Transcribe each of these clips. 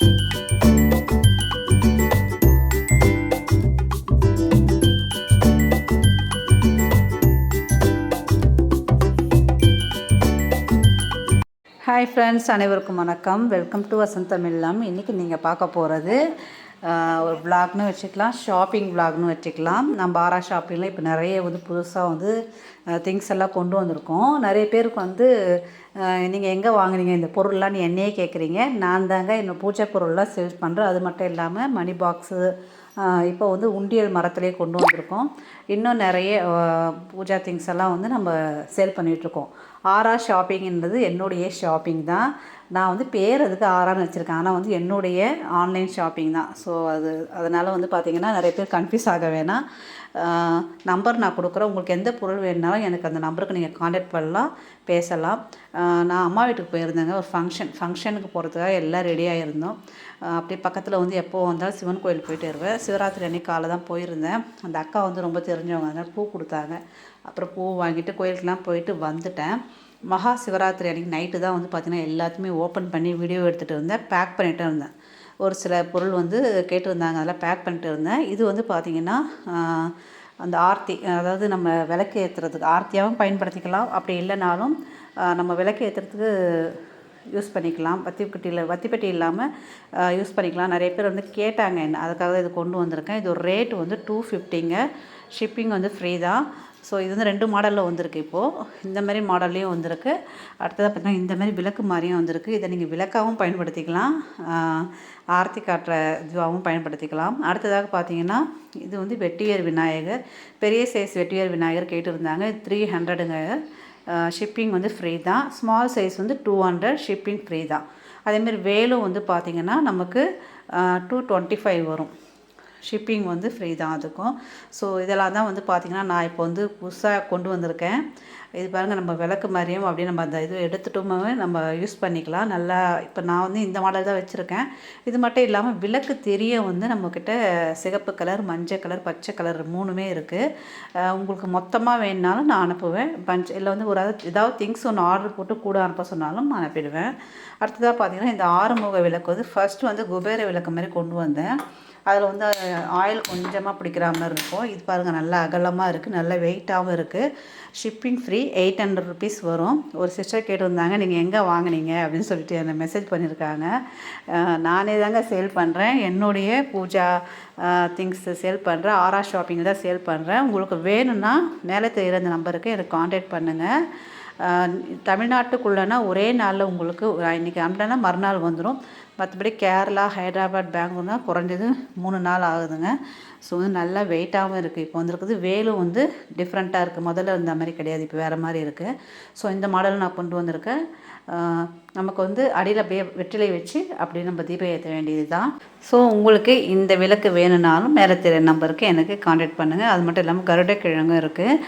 Hi friends அனைவருக்கும் வணக்கம். Welcome to வசந்தம் இன்றைக்கி நீங்கள் பார்க்க போகிறது ஒரு விளாக்னு வச்சுக்கலாம் ஷாப்பிங் விளாக்னு வச்சுக்கலாம். நம்ம ஆரா ஷாப்பிங்கில் இப்போ நிறைய வந்து புதுசாக வந்து திங்ஸ் எல்லாம் கொண்டு வந்திருக்கோம். நிறைய பேருக்கு வந்து நீங்கள் எங்கே வாங்குனீங்க இந்த பொருள்லாம் என்னையே கேட்குறீங்க நான் தாங்க என்னோட பூஜை பொருள்லாம் சேல்ஸ் பண்ணுறேன் அது மட்டும் இல்லாமல் மணி பாக்ஸு இப்போ வந்து உண்டியல் மரத்துலேயே கொண்டு வந்திருக்கோம். இன்னும் நிறைய பூஜா திங்ஸ் எல்லாம் வந்து நம்ம சேல் பண்ணிகிட்ருக்கோம் ஆரா ஷாப்பிங்ன்றது என்னுடைய ஷாப்பிங் தான். நான் வந்து பேர் அதுக்கு ஆறான்னு வச்சுருக்கேன். ஆனால் வந்து என்னுடைய ஆன்லைன் ஷாப்பிங் தான். ஸோ அது அதனால் வந்து பார்த்திங்கன்னா நிறைய பேர் கன்ஃபியூஸ் ஆக வேணாம். நம்பர் நான் கொடுக்குறேன். உங்களுக்கு எந்த பொருள் வேணுனாலும் எனக்கு அந்த நம்பருக்கு நீங்கள் காண்டாக்ட் பண்ணலாம் பேசலாம். நான் அம்மா வீட்டுக்கு போயிருந்தேங்க. ஒரு ஃபங்க்ஷன் ஃபங்க்ஷனுக்கு போகிறதுக்காக எல்லாம் ரெடியாக இருந்தோம் அப்படியே பக்கத்தில் வந்து எப்போ வந்தாலும் சிவன் கோயில் போயிட்டு வருவேன். சிவராத்திரி அன்னைக்கு காலை தான் போயிருந்தேன். அந்த அக்கா வந்து ரொம்ப தெரிஞ்சவங்க அதனால் பூ கொடுத்தாங்க. அப்புறம் பூ வாங்கிட்டு கோயிலுக்கெலாம் போயிட்டு வந்துட்டேன். மகா சிவராத்திரி அன்றைக்கி நைட்டு தான் வந்து பார்த்திங்கன்னா எல்லாத்தையுமே ஓப்பன் பண்ணி வீடியோ எடுத்துகிட்டு இருந்தேன். பேக் பண்ணிகிட்டு இருந்தேன். ஒரு சில பொருள் வந்து கேட்டிருந்தாங்க அதெல்லாம் பேக் பண்ணிட்டு இருந்தேன். இது வந்து பார்த்திங்கன்னா அந்த ஆர்த்தி அதாவது நம்ம விளக்கு ஏற்றுறதுக்கு ஆர்த்தியாகவும் பயன்படுத்திக்கலாம். அப்படி இல்லைனாலும் நம்ம விளக்கு ஏற்றுறதுக்கு யூஸ் பண்ணிக்கலாம். வத்திப்பட்டியில் வத்திப்பட்டி இல்லாமல் யூஸ் பண்ணிக்கலாம். நிறைய பேர் வந்து கேட்டாங்க என்ன அதுக்காக தான் இது கொண்டு வந்திருக்கேன். இது ஒரு ரேட் வந்து டூ ஃபிஃப்டிங்க ஷிப்பிங் வந்து ஃப்ரீ தான். ஸோ இது வந்து ரெண்டு மாடலில் வந்திருக்கு இப்போது இந்த மாதிரி மாடல்லையும் வந்திருக்கு. அடுத்ததாக பார்த்தீங்கன்னா இந்த மாதிரி விளக்கு மாதிரியும் வந்திருக்கு. இதை நீங்கள் விளக்காகவும் பயன்படுத்திக்கலாம். ஆர்த்தி ஆரத்தி காட்டுற இதுவாகவும் பயன்படுத்திக்கலாம். அடுத்ததாக பார்த்தீங்கன்னா இது வந்து வெட்டியர் விநாயகர். பெரிய சைஸ் வெட்டியர் விநாயகர் கேட்டிருந்தாங்க. த்ரீ ஹண்ட்ரடுங்க ஷிப்பிங் வந்து ஃப்ரீ தான். ஸ்மால் சைஸ் வந்து டூ ஹண்ட்ரட் ஷிப்பிங் ஃப்ரீ தான். அதேமாரி வேலும் வந்து பார்த்திங்கன்னா நமக்கு டூ டுவெண்ட்டி ஃபைவ் வரும். ஷிப்பிங் வந்து ஃப்ரீ தான் அதுக்கும். ஸோ இதெல்லாம் தான் வந்து பார்த்திங்கன்னா நான் இப்போ வந்து புதுசாக கொண்டு வந்திருக்கேன். இது பாருங்கள் நம்ம விளக்கு மாதிரியும் அப்படியே நம்ம அந்த இது எடுத்துட்டோமே நம்ம யூஸ் பண்ணிக்கலாம். நல்லா இப்போ நான் வந்து இந்த மாடல் தான் வச்சுருக்கேன். இது மட்டும் இல்லாமல் விளக்கு தெரிய வந்து நம்மக்கிட்ட சிகப்பு கலர் மஞ்சள் கலர் பச்சை கலர் மூணுமே இருக்குது உங்களுக்கு மொத்தமாக வேணுனாலும் நான் அனுப்புவேன். பஞ்ச் இல்லை வந்து ஒரு ஏதாவது திங்ஸ் ஒன்று ஆர்டர் போட்டு கூட அனுப்ப சொன்னாலும் நான் அனுப்பிடுவேன். அடுத்ததாக பார்த்தீங்கன்னா இந்த ஆறுமுக விளக்கு வந்து ஃபஸ்ட்டு வந்து குபேர விளக்கு மாதிரி கொண்டு வந்தேன். அதில் வந்து ஆயில் கொஞ்சமாக பிடிக்கிற மாதிரி இருக்கும். இது பாருங்கள் நல்லா அகலமாக இருக்குது நல்ல வெயிட்டாகவும் இருக்குது shipping free eight hundred rupees வரும். ஒரு சிஸ்டர் கேட்டிருந்தாங்க நீங்கள் எங்கே வாங்குனீங்க? அப்படின்னு சொல்லிட்டு என்னை மெசேஜ் பண்ணியிருக்காங்க நானே தாங்க சேல் பண்ணுறேன் என்னுடைய பூஜா திங்ஸ் சேல் பண்ணுறேன் ஆரா ஷாப்பிங் தான் சேல் பண்ணுறேன் உங்களுக்கு வேணும்னா மேலே தெரிகிற இந்த நம்பருக்கு எனக்கு காண்டாக்ட் பண்ணுங்கள் ஆஹ் தமிழ்நாட்டுக்குள்ளனா ஒரே நாளில் உங்களுக்கு இன்றைக்கி அனுப்பிட்டேன்னா மறுநாள் வந்துடும் மற்றபடி கேரளா ஹைதராபாத் பெங்களூர்னா குறைஞ்சது மூணு நாள் ஆகுதுங்க. ஸோ வந்து நல்லா வெயிட்டாகவும் இருக்குது இப்போ வந்துருக்குது வேலும் வந்து டிஃப்ரெண்ட்டாக இருக்குது முதல்ல இருந்த மாதிரி கிடையாது. இப்போ வேறு மாதிரி இருக்குது ஸோ இந்த மாடல் நான் கொண்டு வந்திருக்கேன். நமக்கு வந்து அடியில் அப்படியே வெற்றிலை வச்சு அப்படியே நம்ம தீபம் ஏற்ற வேண்டியது தான் ஸோ உங்களுக்கு இந்த விளக்கு வேணும்னாலும் மேலே தெரிய நம்பருக்கு எனக்கு காண்டாக்ட் பண்ணுங்கள் அது மட்டும் இல்லாமல் கருடக்கிழங்கும் இருக்குது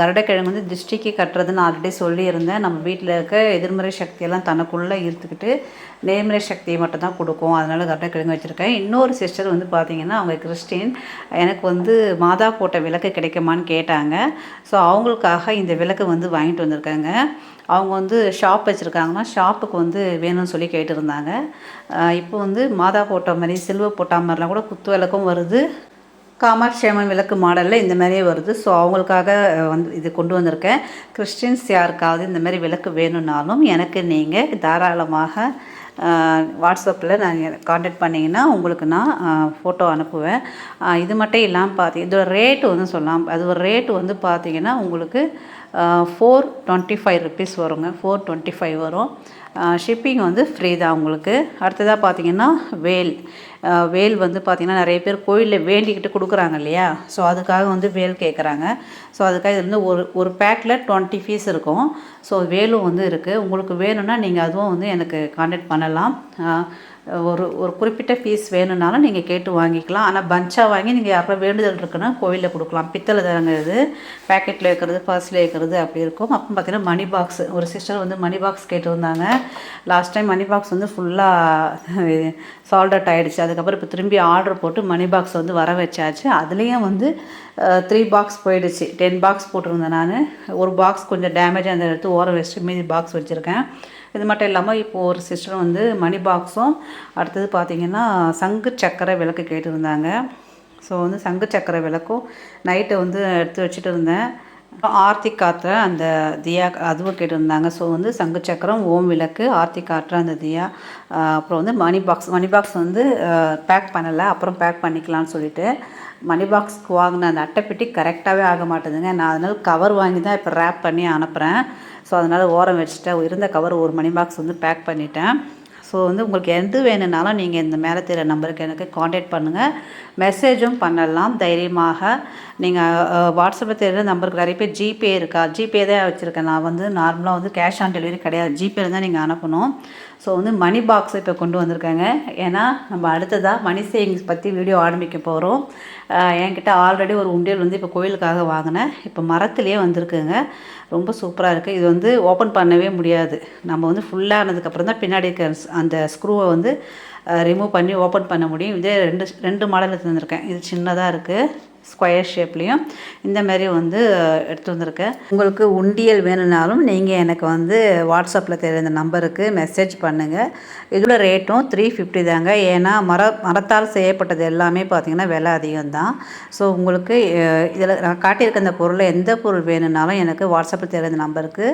கருடக்கிழங்கு வந்து திருஷ்டிக்கு கட்டுறதுன்னு ஆல்ரெடி சொல்லியிருந்தேன். நம்ம வீட்டில் இருக்க எதிர்மறை சக்தியெல்லாம் தனக்குள்ளே ஈர்த்துக்கிட்டு நேர்மறை சக்தியை மட்டும் தான் கொடுக்கும். அதனால் கருடக்கிழங்கு வச்சுருக்கேன். இன்னொரு சிஸ்டர் வந்து பார்த்தீங்கன்னா அவங்க கிறிஸ்டின். எனக்கு வந்து மாதா போட்ட விளக்கு கிடைக்குமான்னு கேட்டாங்க. ஸோ அவங்களுக்காக இந்த விளக்கு வந்து வாங்கிட்டு வந்திருக்காங்க. அவங்க வந்து ஷாப் வச்சுருக்காங்கன்னா ஷாப்புக்கு வந்து வேணும்னு சொல்லி கேட்டிருந்தாங்க. இப்போ வந்து மாதா போட்ட மாதிரி சில்வர் போட்ட மாதிரிலாம் கூட குத்து விளக்கும் வருது. காமாட்சேமன் விளக்கு மாடலில் இந்த மாதிரியே வருது. ஸோ அவங்களுக்காக வந்து இது கொண்டு வந்திருக்கேன். கிறிஸ்டின்ஸ் யாருக்காவது இந்த மாதிரி விளக்கு வேணும்னாலும் எனக்கு நீங்கள் தாராளமாக வாட்ஸ்அப்பில் நான் காண்டாக்ட் பண்ணிங்கன்னா உங்களுக்கு நான் ஃபோட்டோ அனுப்புவேன். இது மட்டும் இல்லாமல் பார்த்தீங்க இதோட ரேட்டு வந்து சொல்லலாம் அது ஒரு ரேட்டு வந்து பார்த்தீங்கன்னா உங்களுக்கு ஃபோர் டுவெண்ட்டி ஃபைவ் ருபீஸ் வருங்க. ஃபோர் டுவெண்ட்டி ஃபைவ் வரும் ஷிப்பிங் வந்து ஃப்ரீ தான் உங்களுக்கு. அடுத்ததாக பார்த்தீங்கன்னா வேல். வேல் வந்து பார்த்திங்கன்னா நிறைய பேர் கோயிலில் வேண்டிக்கிட்டு கொடுக்குறாங்க இல்லையா? ஸோ அதுக்காக வந்து வேல் கேட்குறாங்க ஸோ அதுக்காக இது வந்து ஒரு ஒரு பேக்கில் டுவெண்ட்டி பீஸ் இருக்கும். ஸோ வேலும் வந்து இருக்குது உங்களுக்கு வேணும்னா நீங்கள் அதுவும் வந்து எனக்கு கான்டாக்ட் பண்ணலாம். ஒரு ஒரு குறிப்பிட்ட ஃபீஸ் வேணும்னாலும் நீங்கள் கேட்டு வாங்கிக்கலாம். ஆனால் பஞ்சாக வாங்கி நீங்கள் யாருக்கும் வேண்டுதல் இருக்குன்னா கோயிலில் கொடுக்கலாம். பித்தளை தரங்கிறது பேக்கெட்டில் வைக்கிறது பர்ஸில் வைக்கிறது அப்படி இருக்கும். அப்புறம் பார்த்திங்கன்னா மணி பாக்ஸ் ஒரு சிஸ்டர் வந்து மணி பாக்ஸ் கேட்டிருந்தாங்க. லாஸ்ட் டைம் மணி பாக்ஸ் வந்து ஃபுல்லாக சால்ட் அவுட் ஆகிடுச்சு அதுக்கப்புறம் இப்போ திரும்பி ஆர்டர் போட்டு மணி பாக்ஸ் வந்து வர வச்சாச்சு. அதுலேயும் வந்து த்ரீ பாக்ஸ் போயிடுச்சு. டென் பாக்ஸ் போட்டிருந்தேன் நான். ஒரு பாக்ஸ் கொஞ்சம் டேமேஜாக அந்த எடுத்து ஓரம் வச்சுட்டு மீதி பாக்ஸ் வச்சுருக்கேன். இது மட்டும் இல்லாமல் இப்போது ஒரு சிஸ்டர் வந்து மணி பாக்ஸும் அடுத்தது பார்த்திங்கன்னா சங்கு சக்கரை விளக்கு கேட்டிருந்தாங்க. ஸோ வந்து சங்கு சக்கரை விளக்கும் நைட்டு வந்து எடுத்து வச்சுட்டு இருந்தேன். ஆர்த்தி காட்டுற அந்த தியா அதுவும் கேட்டிருந்தாங்க. ஸோ வந்து சங்கு சக்கரம் ஓம் விளக்கு ஆர்த்தி காட்டுற அந்த தியா அப்புறம் வந்து மணி பாக்ஸ் மணி பாக்ஸ் வந்து பேக் பண்ணலை. அப்புறம் பேக் பண்ணிக்கலாம்னு சொல்லிட்டு மணி பாக்ஸ்க்கு வாங்கின அந்த அட்டைப்பெட்டி கரெக்டாகவே ஆக மாட்டேதுங்க. நான் அதனால் கவர் வாங்கி தான் இப்போ ரேப் பண்ணி அனுப்புகிறேன் ஸோ அதனால் ஓரம் வச்சுட்டேன். இருந்த கவர் ஒரு மணி பாக்ஸ் வந்து பேக் பண்ணிட்டேன். ஸோ வந்து உங்களுக்கு எது வேணும்னாலும் நீங்கள் இந்த மேலே தெரிய நம்பருக்கு எனக்கு காண்டாக்ட் பண்ணுங்கள் மெசேஜும் பண்ணலாம். தைரியமாக நீங்கள் வாட்ஸ்அப்பில் தெரியுற நம்பருக்கு நிறைய பேர் ஜிபே இருக்கா? ஜிபே தான் வச்சுருக்கேன். நான் வந்து நார்மலாக வந்து கேஷ் ஆன் டெலிவரி கிடையாது. ஜிபேல தான் நீங்கள் அனுப்பணும். ஸோ வந்து மணி பாக்ஸ் இப்போ கொண்டு வந்திருக்காங்க. ஏன்னா நம்ம அடுத்ததாக மணி சேவிங்ஸ் பற்றி வீடியோ ஆரம்பிக்க போகிறோம் என்கிட்ட ஆல்ரெடி ஒரு உண்டியல் வந்து இப்போ கோயிலுக்காக வாங்கினேன். இப்போ மரத்துலேயே வந்திருக்குங்க. ரொம்ப சூப்பராக இருக்குது இது வந்து ஓப்பன் பண்ணவே முடியாது. நம்ம வந்து ஃபுல்லானதுக்கப்புறம் தான் பின்னாடி இருக்க அந்த ஸ்க்ரூவை வந்து ரிமூவ் பண்ணி ஓப்பன் பண்ண முடியும். இதே ரெண்டு ரெண்டு மாடல் எடுத்து வந்திருக்கேன் இது சின்னதாக இருக்குது ஸ்கொயர் ஷேப்லேயும் இந்த மாதிரி வந்து எடுத்து வந்திருக்கேன். உங்களுக்கு உண்டியல் வேணும்னாலும் நீங்கள் எனக்கு வந்து வாட்ஸ்அப்பில் தெரிய இந்த நம்பருக்கு மெசேஜ் பண்ணுங்கள் இதோட ரேட்டும் த்ரீ ஃபிஃப்டி தாங்க. ஏன்னா மர மரத்தால் செய்யப்பட்டது எல்லாமே பார்த்திங்கன்னா விலை அதிகம் தான் ஸோ உங்களுக்கு இதில் நான் காட்டியிருக்க இந்த பொருளை எந்த பொருள் வேணும்னாலும் எனக்கு வாட்ஸ்அப்பில் தெரிய இந்த நம்பருக்கு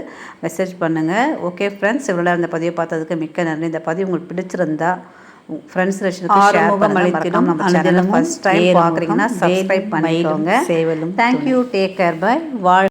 மெசேஜ் பண்ணுங்கள் ஓகே ஃப்ரெண்ட்ஸ் இவ்வளோ இந்த பதிவை பார்த்ததுக்கு மிக்க நன்றி. இந்த பதிவு உங்களுக்கு பிடிச்சிருந்தா ஃப்ரெண்ட்ஸ் ரிலேஷனுக்கு ஷேர் பண்ணுங்க நம்ம சேனலை ஃபர்ஸ்ட் டைம் பார்க்குறீங்கன்னா சப்ஸ்கிரைப் பண்ணிக்கோங்க. சேவலும் தேங்க்யூ டேக் கேர் பை வாழ்